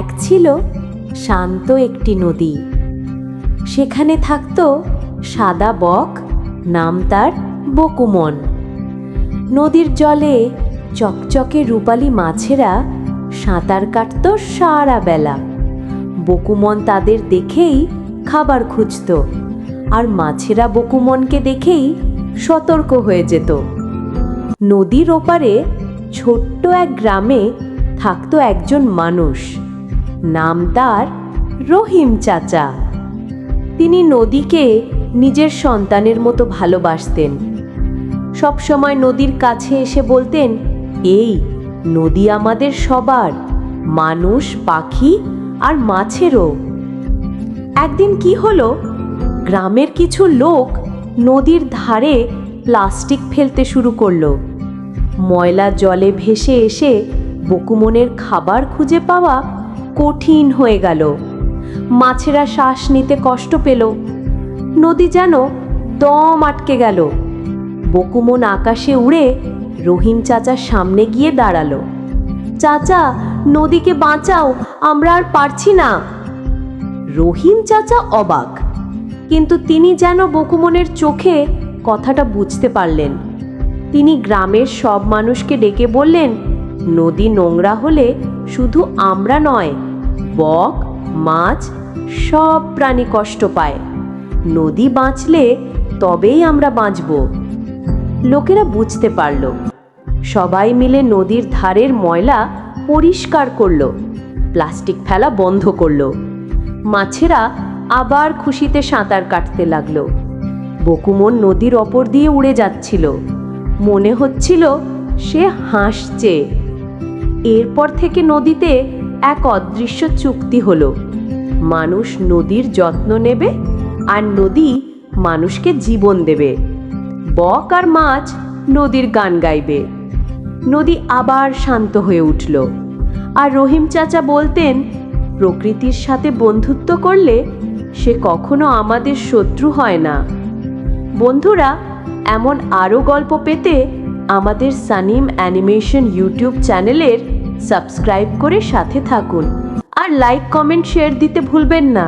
এক ছিল শান্ত একটি নদী। সেখানে থাকতো সাদা বক, নাম তার বকুমন। নদীর জলে চকচকে রূপালী মাছেরা সাঁতার কাটতো সারা বেলা। বকুমন তাদের দেখেই খাবার খুঁজত আর মাছেরা বকুমনকে দেখেই সতর্ক হয়ে যেত। নদীর ওপারে ছোট্ট এক গ্রামে থাকতো একজন মানুষ। নাম তার রহিম চাচা। তিনি নদীকে নিজের সন্তানের মতো ভালোবাসতেন। সবসময় নদীর কাছে এসে বলতেন, এই, নদী আমাদের সবার, মানুষ, পাখি আর মাছেরও। একদিন কি হলো? গ্রামের কিছু লোক নদীর ধারে প্লাস্টিক ফেলতে শুরু করল। ময়লা জলে ভেসে এসে বকুমনের খাবার খুঁজে পাওয়া কঠিন হয়ে গেল। মাছেরা শ্বাস নিতে কষ্ট পেল। নদী যেন দম আটকে গেল। বকুমন আকাশে উড়ে রহিম চাচার সামনে গিয়ে দাঁড়াল। চাচা, নদীকে বাঁচাও, আমরা আর পারছি না। রহিম চাচা অবাক, কিন্তু তিনি যেন বকুমনের চোখে কথাটা বুঝতে পারলেন। তিনি গ্রামের সব মানুষকে ডেকে বললেন, নদী নোংরা হলে শুধু আমরা নয়, বক, মাছ, সব প্রাণী কষ্ট পায়। নদী বাঁচলে তবেই আমরা বাঁচব। লোকেরা বুঝতে পারল। সবাই মিলে নদীর ধারের ময়লা পরিষ্কার করল। প্লাস্টিক ফেলা বন্ধ করল। মাছেরা আবার খুশিতে সাঁতার কাটতে লাগল। বকুমন নদীর অপর দিয়ে উড়ে যাচ্ছিল। মনে হচ্ছিল সে হাসছে। এরপর থেকে নদীতে এক অদৃশ্য চুক্তি হলো। মানুষ নদীর যত্ন নেবে আর নদী মানুষকে জীবন দেবে। বক আর মাছ নদীর গান গাইবে। নদী আবার শান্ত হয়ে উঠল। আর রহিম চাচা বলতেন, প্রকৃতির সাথে বন্ধুত্ব করলে সে কখনো আমাদের শত্রু হয় না। বন্ধুরা, এমন আরও গল্প পেতে আমাদের সানিম অ্যানিমেশন ইউটিউব চ্যানেলের সাবস্ক্রাইব করে সাথে থাকুন। আর লাইক কমেন্ট শেয়ার দিতে ভুলবেন না।